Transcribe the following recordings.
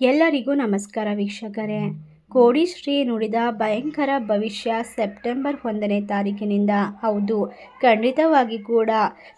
ಎಲ್ಲರಿಗೂ ನಮಸ್ಕಾರ ವೀಕ್ಷಕರೇ. ಕೋಡಿಶ್ರೀ ನುಡಿದ ಭಯಂಕರ ಭವಿಷ್ಯ ಸೆಪ್ಟೆಂಬರ್ ಒಂದನೇ ತಾರೀಕಿನಿಂದ. ಹೌದು, ಖಂಡಿತವಾಗಿ ಕೂಡ.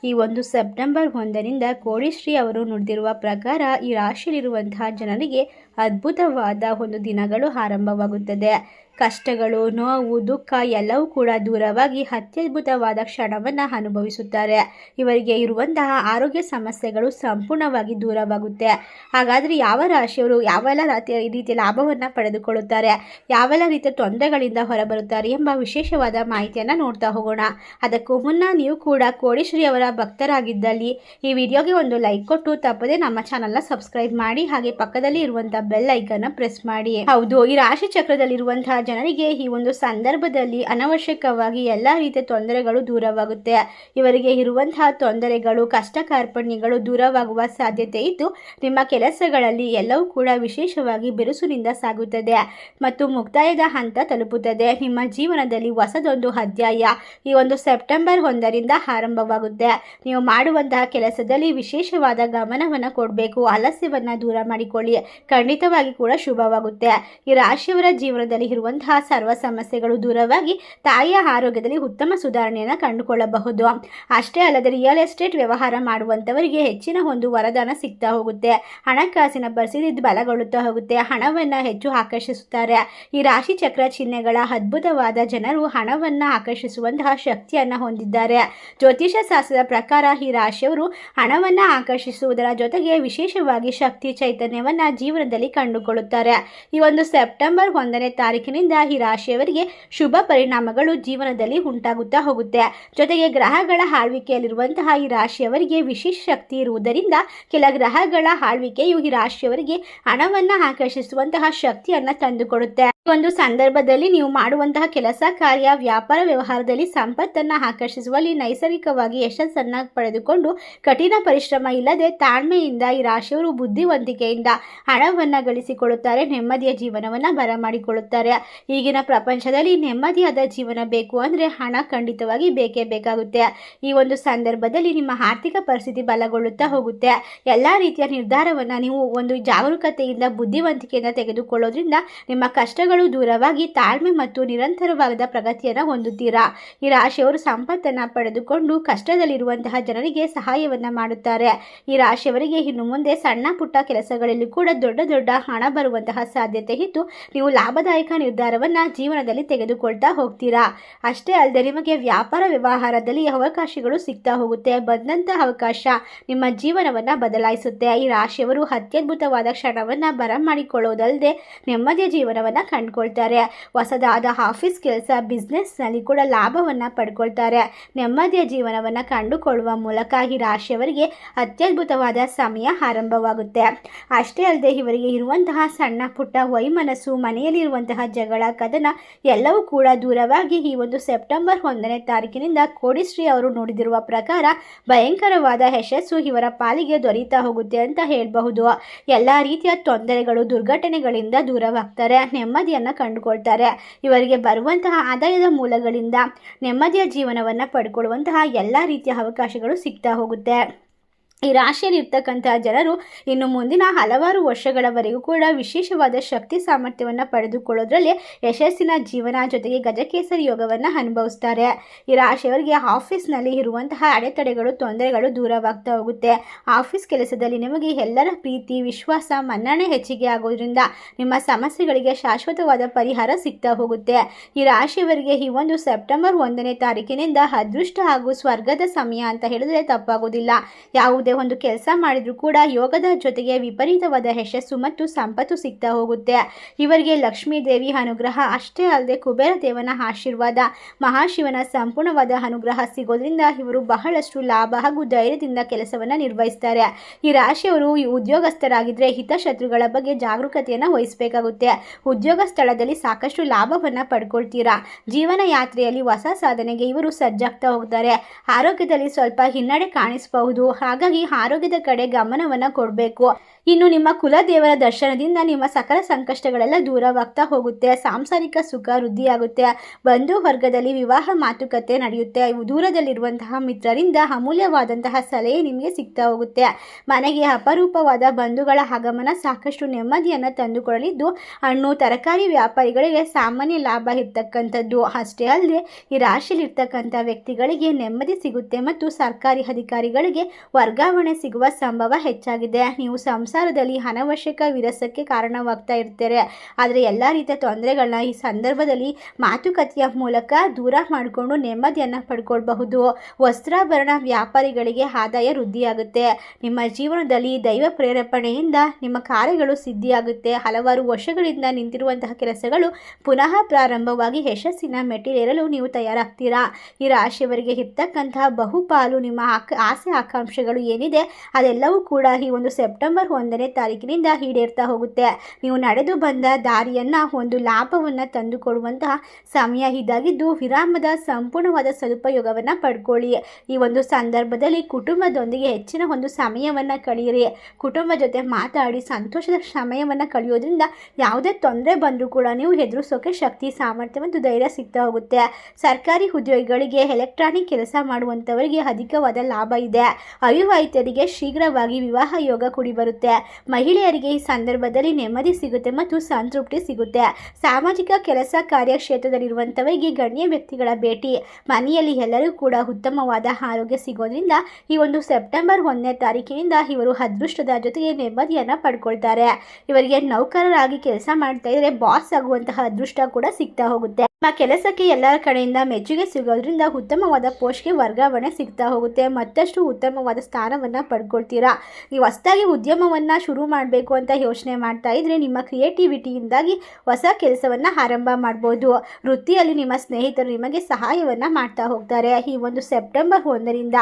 ಈ ಒಂದು ಸೆಪ್ಟೆಂಬರ್ ಒಂದರಿಂದ ಕೋಡಿಶ್ರೀ ಅವರು ನುಡಿದಿರುವ ಪ್ರಕಾರ ಈ ರಾಶಿಯಲ್ಲಿರುವಂತಹ ಜನರಿಗೆ ಅದ್ಭುತವಾದ ಒಂದು ದಿನಗಳು ಆರಂಭವಾಗುತ್ತದೆ. ಕಷ್ಟಗಳು, ನೋವು, ದುಃಖ ಎಲ್ಲವೂ ಕೂಡ ದೂರವಾಗಿ ಅತ್ಯದ್ಭುತವಾದ ಕ್ಷಣವನ್ನು ಅನುಭವಿಸುತ್ತಾರೆ. ಇವರಿಗೆ ಇರುವಂತಹ ಆರೋಗ್ಯ ಸಮಸ್ಯೆಗಳು ಸಂಪೂರ್ಣವಾಗಿ ದೂರವಾಗುತ್ತೆ. ಹಾಗಾದರೆ ಯಾವ ರಾಶಿಯವರು ಯಾವೆಲ್ಲ ರೀತಿಯ ರೀತಿಯ ಲಾಭವನ್ನು ಪಡೆದುಕೊಳ್ಳುತ್ತಾರೆ? ಯಾವೆಲ್ಲ ರೀತಿಯ ತೊಂದರೆಗಳಿಂದ ಹೊರಬರುತ್ತಾರೆ ಎಂಬ ವಿಶೇಷವಾದ ಮಾಹಿತಿಯನ್ನು ನೋಡ್ತಾ ಹೋಗೋಣ. ಅದಕ್ಕೂ ಮುನ್ನ ನೀವು ಕೂಡ ಕೋಡಿಶ್ರೀ ಅವರ ಭಕ್ತರಾಗಿದ್ದಲ್ಲಿ ಈ ವಿಡಿಯೋಗೆ ಒಂದು ಲೈಕ್ ಕೊಟ್ಟು ತಪ್ಪದೆ ನಮ್ಮ ಚಾನಲ್ನ ಸಬ್ಸ್ಕ್ರೈಬ್ ಮಾಡಿ ಹಾಗೆ ಪಕ್ಕದಲ್ಲಿ ಇರುವಂತಹ ಬೆಲ್ ಐಕನ್ನ ಪ್ರೆಸ್ ಮಾಡಿ. ಹೌದು, ಈ ರಾಶಿ ಚಕ್ರದಲ್ಲಿರುವಂತಹ ಜನರಿಗೆ ಈ ಒಂದು ಸಂದರ್ಭದಲ್ಲಿ ಅನವಶ್ಯಕವಾಗಿ ಎಲ್ಲ ರೀತಿಯ ತೊಂದರೆಗಳು ದೂರವಾಗುತ್ತೆ. ಇವರಿಗೆ ಇರುವಂತಹ ತೊಂದರೆಗಳು ಕಷ್ಟ ಕಾರ್ಪಣ್ಯಗಳು ದೂರವಾಗುವ ಸಾಧ್ಯತೆ ಇದ್ದು, ನಿಮ್ಮ ಕೆಲಸಗಳಲ್ಲಿ ಎಲ್ಲವೂ ಕೂಡ ವಿಶೇಷವಾಗಿ ಬಿರುಸುನಿಂದ ಸಾಗುತ್ತದೆ ಮತ್ತು ಮುಕ್ತಾಯದ ಹಂತ ತಲುಪುತ್ತದೆ. ನಿಮ್ಮ ಜೀವನದಲ್ಲಿ ಹೊಸದೊಂದು ಅಧ್ಯಾಯ ಈ ಒಂದು ಸೆಪ್ಟೆಂಬರ್ ಒಂದರಿಂದ ಆರಂಭವಾಗುತ್ತೆ. ನೀವು ಮಾಡುವಂತಹ ಕೆಲಸದಲ್ಲಿ ವಿಶೇಷವಾದ ಗಮನವನ್ನು ಕೊಡಬೇಕು. ಆಲಸ್ಯವನ್ನು ದೂರ ಮಾಡಿಕೊಳ್ಳಿ. ಖಂಡಿತವಾಗಿ ಕೂಡ ಶುಭವಾಗುತ್ತೆ. ಈ ರಾಶಿಯವರ ಜೀವನದಲ್ಲಿ ಇರುವಂತಹ ಸರ್ವ ಸಮಸ್ಯೆಗಳು ದೂರವಾಗಿ ತಾಯಿಯ ಆರೋಗ್ಯದಲ್ಲಿ ಉತ್ತಮ ಸುಧಾರಣೆಯನ್ನು ಕಂಡುಕೊಳ್ಳಬಹುದು. ಅಷ್ಟೇ ಅಲ್ಲದೆ ರಿಯಲ್ ಎಸ್ಟೇಟ್ ವ್ಯವಹಾರ ಮಾಡುವಂಥವರಿಗೆ ಹೆಚ್ಚಿನ ಒಂದು ವರದಾನ ಸಿಗ್ತಾ ಹೋಗುತ್ತೆ. ಹಣಕಾಸಿನ ಪರಿಸ್ಥಿತಿ ಬಲಗೊಳ್ಳುತ್ತಾ ಹೋಗುತ್ತೆ. ಹಣವನ್ನು ಹೆಚ್ಚು ಆಕರ್ಷಿಸುತ್ತಾರೆ. ಈ ರಾಶಿ ಚಕ್ರ ಚಿಹ್ನೆಗಳ ಅದ್ಭುತವಾದ ಜನರು ಹಣವನ್ನು ಆಕರ್ಷಿಸುವಂತಹ ಶಕ್ತಿಯನ್ನು ಹೊಂದಿದ್ದಾರೆ. ಜ್ಯೋತಿಷ ಶಾಸ್ತ್ರದ ಪ್ರಕಾರ ಈ ರಾಶಿಯವರು ಹಣವನ್ನು ಆಕರ್ಷಿಸುವುದರ ಜೊತೆಗೆ ವಿಶೇಷವಾಗಿ ಶಕ್ತಿ ಚೈತನ್ಯವನ್ನು ಜೀವನದಲ್ಲಿ ಕಂಡುಕೊಳ್ಳುತ್ತಾರೆ. ಈ ಒಂದು ಸೆಪ್ಟೆಂಬರ್ ಒಂದನೇ ತಾರೀಕಿನಿಂದ ಈ ರಾಶಿಯವರಿಗೆ ಶುಭ ಪರಿಣಾಮಗಳು ಜೀವನದಲ್ಲಿ ಉಂಟಾಗುತ್ತಾ ಹೋಗುತ್ತೆ. ಜೊತೆಗೆ ಗ್ರಹಗಳ ಆಳ್ವಿಕೆಯಲ್ಲಿರುವಂತಹ ಈ ರಾಶಿಯವರಿಗೆ ವಿಶೇಷ ಶಕ್ತಿ ಇರುವುದರಿಂದ ಕೆಲ ಗ್ರಹಗಳ ಆಳ್ವಿಕೆಯು ಈ ರಾಶಿಯವರಿಗೆ ಹಣವನ್ನು ಆಕರ್ಷಿಸುವಂತಹ ಶಕ್ತಿಯನ್ನು ತಂದುಕೊಡುತ್ತೆ. ಒಂದು ಸಂದರ್ಭದಲ್ಲಿ ನೀವು ಮಾಡುವಂತಹ ಕೆಲಸ, ಕಾರ್ಯ, ವ್ಯಾಪಾರ ವ್ಯವಹಾರದಲ್ಲಿ ಸಂಪತ್ತನ್ನು ಆಕರ್ಷಿಸುವಲ್ಲಿ ನೈಸರ್ಗಿಕವಾಗಿ ಯಶಸ್ಸನ್ನು ಪಡೆದುಕೊಂಡು ಕಠಿಣ ಪರಿಶ್ರಮ ಇಲ್ಲದೆ ತಾಳ್ಮೆಯಿಂದ ಈ ರಾಶಿಯವರು ಬುದ್ಧಿವಂತಿಕೆಯಿಂದ ಹಣವನ್ನು ಗಳಿಸಿಕೊಳ್ಳುತ್ತಾರೆ, ನೆಮ್ಮದಿಯ ಜೀವನವನ್ನು ಬರಮಾಡಿಕೊಳ್ಳುತ್ತಾರೆ. ಈಗಿನ ಪ್ರಪಂಚದಲ್ಲಿ ನೆಮ್ಮದಿಯಾದ ಜೀವನ ಬೇಕು ಅಂದರೆ ಹಣ ಖಂಡಿತವಾಗಿ ಬೇಕೇ ಬೇಕಾಗುತ್ತೆ. ಈ ಒಂದು ಸಂದರ್ಭದಲ್ಲಿ ನಿಮ್ಮ ಆರ್ಥಿಕ ಪರಿಸ್ಥಿತಿ ಬಲಗೊಳ್ಳುತ್ತಾ ಹೋಗುತ್ತೆ. ಎಲ್ಲ ರೀತಿಯ ನಿರ್ಧಾರವನ್ನು ನೀವು ಒಂದು ಜಾಗರೂಕತೆಯಿಂದ, ಬುದ್ಧಿವಂತಿಕೆಯಿಂದ ತೆಗೆದುಕೊಳ್ಳೋದ್ರಿಂದ ನಿಮ್ಮ ಕಷ್ಟಗಳು ದೂರವಾಗಿ ತಾಳ್ಮೆ ಮತ್ತು ನಿರಂತರವಾದ ಪ್ರಗತಿಯನ್ನು ಹೊಂದುತ್ತೀರಾ? ಈ ರಾಶಿಯವರು ಸಂಪತ್ತನ್ನು ಪಡೆದುಕೊಂಡು ಕಷ್ಟದಲ್ಲಿರುವಂತಹ ಜನರಿಗೆ ಸಹಾಯವನ್ನು ಮಾಡುತ್ತಾರೆ. ಈ ರಾಶಿಯವರಿಗೆ ಇನ್ನು ಮುಂದೆ ಸಣ್ಣ ಪುಟ್ಟ ಕೆಲಸಗಳಲ್ಲಿ ಕೂಡ ದೊಡ್ಡ ದೊಡ್ಡ ಹಣ ಬರುವಂತಹ ಸಾಧ್ಯತೆ ಇದ್ದು, ನೀವು ಲಾಭದಾಯಕ ನಿರ್ಧಾರವನ್ನು ಜೀವನದಲ್ಲಿ ತೆಗೆದುಕೊಳ್ತಾ ಹೋಗ್ತೀರಾ? ಅಷ್ಟೇ ಅಲ್ಲದೆ ನಿಮಗೆ ವ್ಯಾಪಾರ ವ್ಯವಹಾರದಲ್ಲಿ ಅವಕಾಶಗಳು ಸಿಗ್ತಾ ಹೋಗುತ್ತೆ. ಬಂದಂತಹ ಅವಕಾಶ ನಿಮ್ಮ ಜೀವನವನ್ನು ಬದಲಾಯಿಸುತ್ತೆ. ಈ ರಾಶಿಯವರು ಅತ್ಯದ್ಭುತವಾದ ಕ್ಷಣವನ್ನು ಬರಮಾಡಿಕೊಳ್ಳೋದಲ್ಲದೆ ನೆಮ್ಮದಿಯ ಜೀವನವನ್ನು ಕಂಡುಕೊಳ್ತಾರೆ. ಹೊಸದಾದ ಆಫೀಸ್ ಕೆಲಸ ಬಿಸ್ನೆಸ್ನಲ್ಲಿ ಕೂಡ ಲಾಭವನ್ನು ಪಡ್ಕೊಳ್ತಾರೆ. ನೆಮ್ಮದಿಯ ಜೀವನವನ್ನು ಕಂಡುಕೊಳ್ಳುವ ಮೂಲಕ ಈ ರಾಶಿಯವರಿಗೆ ಅತ್ಯದ್ಭುತವಾದ ಸಮಯ ಆರಂಭವಾಗುತ್ತೆ. ಅಷ್ಟೇ ಅಲ್ಲದೆ ಇವರಿಗೆ ಇರುವಂತಹ ಸಣ್ಣ ಪುಟ್ಟ ವೈಮನಸ್ಸು, ಮನೆಯಲ್ಲಿರುವಂತಹ ಜಗಳ, ಕದನ ಎಲ್ಲವೂ ಕೂಡ ದೂರವಾಗಿ ಈ ಒಂದು ಸೆಪ್ಟೆಂಬರ್ ಒಂದನೇ ತಾರೀಕಿನಿಂದ ಕೋಡಿಶ್ರೀ ಅವರು ನೋಡಿದಿರುವ ಪ್ರಕಾರ ಭಯಂಕರವಾದ ಯಶಸ್ಸು ಇವರ ಪಾಲಿಗೆ ದೊರೀತಾ ಹೋಗುತ್ತೆ ಅಂತ ಹೇಳಬಹುದು. ಎಲ್ಲ ರೀತಿಯ ತೊಂದರೆಗಳು, ದುರ್ಘಟನೆಗಳಿಂದ ದೂರವಾಗ್ತಾರೆ. ನೆಮ್ಮದಿಯನ್ನು ಕಂಡುಕೊಳ್ತಾರೆ. ಇವರಿಗೆ ಬರುವಂತಹ ಆದಾಯದ ಮೂಲಗಳಿಂದ ನೆಮ್ಮದಿಯ ಜೀವನವನ್ನು ಪಡ್ಕೊಳ್ಳುವಂತಹ ಎಲ್ಲ ರೀತಿಯ ಅವಕಾಶಗಳು ಸಿಗ್ತಾ ಹೋಗುತ್ತೆ. ಈ ರಾಶಿಯಲ್ಲಿ ಇರ್ತಕ್ಕಂತಹ ಜನರು ಇನ್ನು ಮುಂದಿನ ಹಲವಾರು ವರ್ಷಗಳವರೆಗೂ ಕೂಡ ವಿಶೇಷವಾದ ಶಕ್ತಿ ಸಾಮರ್ಥ್ಯವನ್ನು ಪಡೆದುಕೊಳ್ಳೋದ್ರಲ್ಲಿ ಯಶಸ್ಸಿನ ಜೀವನ ಜೊತೆಗೆ ಗಜಕೇಸರಿ ಯೋಗವನ್ನು ಅನುಭವಿಸ್ತಾರೆ. ಈ ರಾಶಿಯವರಿಗೆ ಆಫೀಸ್ನಲ್ಲಿ ಇರುವಂತಹ ಅಡೆತಡೆಗಳು, ತೊಂದರೆಗಳು ದೂರವಾಗ್ತಾ ಹೋಗುತ್ತೆ. ಆಫೀಸ್ ಕೆಲಸದಲ್ಲಿ ನಿಮಗೆ ಎಲ್ಲರ ಪ್ರೀತಿ, ವಿಶ್ವಾಸ, ಮನ್ನಣೆ ಹೆಚ್ಚಿಗೆ ಆಗೋದ್ರಿಂದ ನಿಮ್ಮ ಸಮಸ್ಯೆಗಳಿಗೆ ಶಾಶ್ವತವಾದ ಪರಿಹಾರ ಸಿಗ್ತಾ ಹೋಗುತ್ತೆ. ಈ ರಾಶಿಯವರಿಗೆ ಈ ಒಂದು ಸೆಪ್ಟೆಂಬರ್ ಒಂದನೇ ತಾರೀಕಿನಿಂದ ಅದೃಷ್ಟ ಹಾಗೂ ಸ್ವರ್ಗದ ಸಮಯ ಅಂತ ಹೇಳಿದ್ರೆ ತಪ್ಪಾಗೋದಿಲ್ಲ. ಯಾವುದೇ ಯಾವುದೇ ಒಂದು ಕೆಲಸ ಮಾಡಿದರೂ ಕೂಡ ಯೋಗದ ಜೊತೆಗೆ ವಿಪರೀತವಾದ ಯಶಸ್ಸು ಮತ್ತು ಸಂಪತ್ತು ಸಿಗ್ತಾ ಹೋಗುತ್ತೆ. ಇವರಿಗೆ ಲಕ್ಷ್ಮೀ ದೇವಿ ಅನುಗ್ರಹ ಅಷ್ಟೇ ಅಲ್ಲದೆ ಕುಬೇರ ದೇವನ ಆಶೀರ್ವಾದ, ಮಹಾಶಿವನ ಸಂಪೂರ್ಣವಾದ ಅನುಗ್ರಹ ಸಿಗೋದ್ರಿಂದ ಇವರು ಬಹಳಷ್ಟು ಲಾಭ ಹಾಗೂ ಧೈರ್ಯದಿಂದ ಕೆಲಸವನ್ನು ನಿರ್ವಹಿಸ್ತಾರೆ. ಈ ರಾಶಿಯವರು ಉದ್ಯೋಗಸ್ಥರಾಗಿದ್ದರೆ ಹಿತಶತ್ರುಗಳ ಬಗ್ಗೆ ಜಾಗರೂಕತೆಯನ್ನು ವಹಿಸಬೇಕಾಗುತ್ತೆ. ಉದ್ಯೋಗ ಸ್ಥಳದಲ್ಲಿ ಸಾಕಷ್ಟು ಲಾಭವನ್ನು ಪಡ್ಕೊಳ್ತೀರಾ? ಜೀವನ ಯಾತ್ರೆಯಲ್ಲಿ ಹೊಸ ಸಾಧನೆಗೆ ಇವರು ಸಜ್ಜಾಗ್ತಾ ಹೋಗ್ತಾರೆ. ಆರೋಗ್ಯದಲ್ಲಿ ಸ್ವಲ್ಪ ಹಿನ್ನಡೆ ಕಾಣಿಸಬಹುದು. ಹಾಗಾಗಿ ಮುಖ್ಯವಾಗಿ ಆರೋಗ್ಯದ ಕಡೆ ಗಮನವನ್ನು ಕೊಡಬೇಕು. ಇನ್ನು ನಿಮ್ಮ ಕುಲದೇವರ ದರ್ಶನದಿಂದ ನಿಮ್ಮ ಸಕಲ ಸಂಕಷ್ಟಗಳೆಲ್ಲ ದೂರವಾಗ್ತಾ ಹೋಗುತ್ತೆ. ಸಾಂಸಾರಿಕ ಸುಖ ವೃದ್ಧಿಯಾಗುತ್ತೆ. ಬಂಧು ವರ್ಗದಲ್ಲಿ ವಿವಾಹ ಮಾತುಕತೆ ನಡೆಯುತ್ತೆ. ಇವು ದೂರದಲ್ಲಿರುವಂತಹ ಮಿತ್ರರಿಂದ ಅಮೂಲ್ಯವಾದಂತಹ ಸಲಹೆ ನಿಮಗೆ ಸಿಗ್ತಾ ಹೋಗುತ್ತೆ. ಮನೆಗೆ ಅಪರೂಪವಾದ ಬಂಧುಗಳ ಆಗಮನ ಸಾಕಷ್ಟು ನೆಮ್ಮದಿಯನ್ನು ತಂದುಕೊಡಲಿದ್ದು, ಹಣ್ಣು, ತರಕಾರಿ ವ್ಯಾಪಾರಿಗಳಿಗೆ ಸಾಮಾನ್ಯ ಲಾಭ ಇರ್ತಕ್ಕಂಥದ್ದು. ಅಷ್ಟೇ ಅಲ್ಲದೆ, ಈ ರಾಶಿಯಲ್ಲಿರ್ತಕ್ಕಂಥ ವ್ಯಕ್ತಿಗಳಿಗೆ ನೆಮ್ಮದಿ ಸಿಗುತ್ತೆ ಮತ್ತು ಸರ್ಕಾರಿ ಅಧಿಕಾರಿಗಳಿಗೆ ವರ್ಗಾವಣೆ ಸಿಗುವ ಸಂಭವ ಹೆಚ್ಚಾಗಿದೆ. ನೀವು ಸಂಸಾರದಲ್ಲಿ ಅನವಶ್ಯಕ ವಿರಸಕ್ಕೆ ಕಾರಣವಾಗ್ತಾ ಇರ್ತಾರೆ. ಆದರೆ ಎಲ್ಲ ರೀತಿಯ ತೊಂದರೆಗಳನ್ನ ಈ ಸಂದರ್ಭದಲ್ಲಿ ಮಾತುಕತೆಯ ಮೂಲಕ ದೂರ ಮಾಡಿಕೊಂಡು ನೆಮ್ಮದಿಯನ್ನು ಪಡ್ಕೊಳ್ಬಹುದು. ವಸ್ತ್ರಾಭರಣ ವ್ಯಾಪಾರಿಗಳಿಗೆ ಆದಾಯ ವೃದ್ಧಿಯಾಗುತ್ತೆ. ನಿಮ್ಮ ಜೀವನದಲ್ಲಿ ದೈವ ಪ್ರೇರೇಪಣೆಯಿಂದ ನಿಮ್ಮ ಕಾರ್ಯಗಳು ಸಿದ್ಧಿಯಾಗುತ್ತೆ. ಹಲವಾರು ವರ್ಷಗಳಿಂದ ನಿಂತಿರುವಂತಹ ಕೆಲಸಗಳು ಪುನಃ ಪ್ರಾರಂಭವಾಗಿ ಯಶಸ್ಸಿನ ಮೆಟ್ಟಿಲೇರಲು ನೀವು ತಯಾರಾಗ್ತೀರಾ? ಈ ರಾಶಿಯವರಿಗೆ ಇರ್ತಕ್ಕಂತಹ ಬಹುಪಾಲು ನಿಮ್ಮ ಆಸೆ, ಆಕಾಂಕ್ಷೆಗಳು ಏನಿದೆ ಅದೆಲ್ಲವೂ ಕೂಡ ಈ ಒಂದು ಸೆಪ್ಟೆಂಬರ್ ಒಂದನೇ ತಾರೀಕಿನಿಂದ ಈಡೇರ್ತಾ ಹೋಗುತ್ತೆ. ನೀವು ನಡೆದು ಬಂದ ದಾರಿಯನ್ನು, ಒಂದು ಲಾಭವನ್ನು ತಂದುಕೊಡುವಂತಹ ಸಮಯ ಇದಾಗಿದ್ದು, ವಿರಾಮದ ಸಂಪೂರ್ಣವಾದ ಸದುಪಯೋಗವನ್ನು ಪಡ್ಕೊಳ್ಳಿ. ಈ ಒಂದು ಸಂದರ್ಭದಲ್ಲಿ ಕುಟುಂಬದೊಂದಿಗೆ ಹೆಚ್ಚಿನ ಒಂದು ಸಮಯವನ್ನು ಕಳೆಯಿರಿ. ಕುಟುಂಬ ಜೊತೆ ಮಾತಾಡಿ ಸಂತೋಷದ ಸಮಯವನ್ನು ಕಳೆಯೋದ್ರಿಂದ ಯಾವುದೇ ತೊಂದರೆ ಬಂದರೂ ಕೂಡ ನೀವು ಎದುರಿಸೋಕೆ ಶಕ್ತಿ, ಸಾಮರ್ಥ್ಯ ಮತ್ತು ಧೈರ್ಯ ಸಿಗ್ತಾ ಹೋಗುತ್ತೆ. ಸರ್ಕಾರಿ ಉದ್ಯೋಗಿಗಳಿಗೆ ಎಲೆಕ್ಟ್ರಾನಿಕ್ ಕೆಲಸ ಮಾಡುವಂಥವರಿಗೆ ಅಧಿಕವಾದ ಲಾಭ ಇದೆ. ಅವಿವಾಹಿತರಿಗೆ ಶೀಘ್ರವಾಗಿ ವಿವಾಹ ಯೋಗ ಕೂಡಿ ಬರುತ್ತೆ. ಮಹಿಳೆಯರಿಗೆ ಈ ಸಂದರ್ಭದಲ್ಲಿ ನೆಮ್ಮದಿ ಸಿಗುತ್ತೆ ಮತ್ತು ಸಂತೃಪ್ತಿ ಸಿಗುತ್ತೆ. ಸಾಮಾಜಿಕ ಕೆಲಸ ಕಾರ್ಯಕ್ಷೇತ್ರದಲ್ಲಿರುವಂಥವರಿಗೆ ಗಣ್ಯ ವ್ಯಕ್ತಿಗಳ ಭೇಟಿ. ಮನೆಯಲ್ಲಿ ಎಲ್ಲರೂ ಕೂಡ ಉತ್ತಮವಾದ ಆರೋಗ್ಯ ಸಿಗೋದ್ರಿಂದ ಈ ಒಂದು ಸೆಪ್ಟೆಂಬರ್ ಒಂದನೇ ತಾರೀಕಿನಿಂದ ಇವರು ಅದೃಷ್ಟದ ಜೊತೆಗೆ ನೆಮ್ಮದಿಯನ್ನು ಪಡ್ಕೊಳ್ತಾರೆ. ಇವರಿಗೆ ನೌಕರರಾಗಿ ಕೆಲಸ ಮಾಡ್ತಾ ಇದ್ರೆ ಬಾಸ್ ಆಗುವಂತಹ ಅದೃಷ್ಟ ಕೂಡ ಸಿಗ್ತಾ ಹೋಗುತ್ತೆ. ನಿಮ್ಮ ಕೆಲಸಕ್ಕೆ ಎಲ್ಲರ ಕಡೆಯಿಂದ ಮೆಚ್ಚುಗೆ ಸಿಗೋದ್ರಿಂದ ಉತ್ತಮವಾದ ಪೋಸ್ಟ್ಗೆ ವರ್ಗಾವಣೆ ಸಿಗ್ತಾ ಹೋಗುತ್ತೆ. ಮತ್ತಷ್ಟು ಉತ್ತಮವಾದ ಸ್ಥಾನವನ್ನು ಪಡ್ಕೊಳ್ತೀರಾ? ನೀವು ಹೊಸದಾಗಿ ಉದ್ಯಮವನ್ನು ಶುರು ಮಾಡಬೇಕು ಅಂತ ಯೋಚನೆ ಮಾಡ್ತಾ ಇದ್ದರೆ ನಿಮ್ಮ ಕ್ರಿಯೇಟಿವಿಟಿಯಿಂದಾಗಿ ಹೊಸ ಕೆಲಸವನ್ನು ಆರಂಭ ಮಾಡ್ಬೋದು. ವೃತ್ತಿಯಲ್ಲಿ ನಿಮ್ಮ ಸ್ನೇಹಿತರು ನಿಮಗೆ ಸಹಾಯವನ್ನು ಮಾಡ್ತಾ ಹೋಗ್ತಾರೆ. ಈ ಒಂದು ಸೆಪ್ಟೆಂಬರ್ ಒಂದರಿಂದ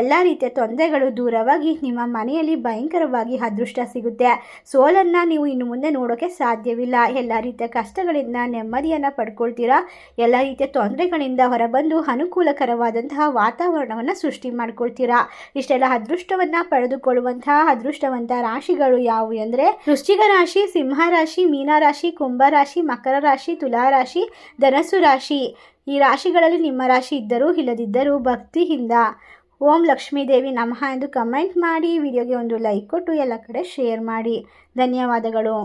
ಎಲ್ಲ ರೀತಿಯ ತೊಂದರೆಗಳು ದೂರವಾಗಿ ನಿಮ್ಮ ಮನೆಯಲ್ಲಿ ಭಯಂಕರವಾಗಿ ಅದೃಷ್ಟ ಸಿಗುತ್ತೆ. ಸೋಲನ್ನು ನೀವು ಇನ್ನು ಮುಂದೆ ನೋಡೋಕ್ಕೆ ಸಾಧ್ಯವಿಲ್ಲ. ಎಲ್ಲ ರೀತಿಯ ಕಷ್ಟಗಳಿಂದ ನೆಮ್ಮದಿಯನ್ನು ಪಡ್ಕೊಳ್ತೀರಾ? ಎಲ್ಲ ರೀತಿಯ ತೊಂದರೆಗಳಿಂದ ಹೊರಬಂದು ಅನುಕೂಲಕರವಾದಂತಹ ವಾತಾವರಣವನ್ನು ಸೃಷ್ಟಿ ಮಾಡ್ಕೊಳ್ತೀರಾ? ಇಷ್ಟೆಲ್ಲ ಅದೃಷ್ಟವನ್ನು ಪಡೆದುಕೊಳ್ಳುವಂತಹ ಅದೃಷ್ಟವಂತ ರಾಶಿಗಳು ಯಾವುವು ಅಂದರೆ ವೃಶ್ಚಿಕ ರಾಶಿ, ಸಿಂಹ ರಾಶಿ, ಮೀನ ರಾಶಿ, ಕುಂಭ ರಾಶಿ, ಮಕರ ರಾಶಿ, ತುಲಾ ರಾಶಿ ರಾಶಿ. ಈ ರಾಶಿಗಳಲ್ಲಿ ನಿಮ್ಮ ರಾಶಿ ಇದ್ದರೂ ಇಲ್ಲದಿದ್ದರೂ ಭಕ್ತಿಯಿಂದ ಓಂ ಲಕ್ಷ್ಮೀದೇವಿ ನಮಃ ಎಂದು ಕಮೆಂಟ್ ಮಾಡಿ, ವಿಡಿಯೋಗೆ ಒಂದು ಲೈಕ್ ಕೊಟ್ಟು ಎಲ್ಲ ಕಡೆ ಶೇರ್ ಮಾಡಿ. ಧನ್ಯವಾದಗಳು.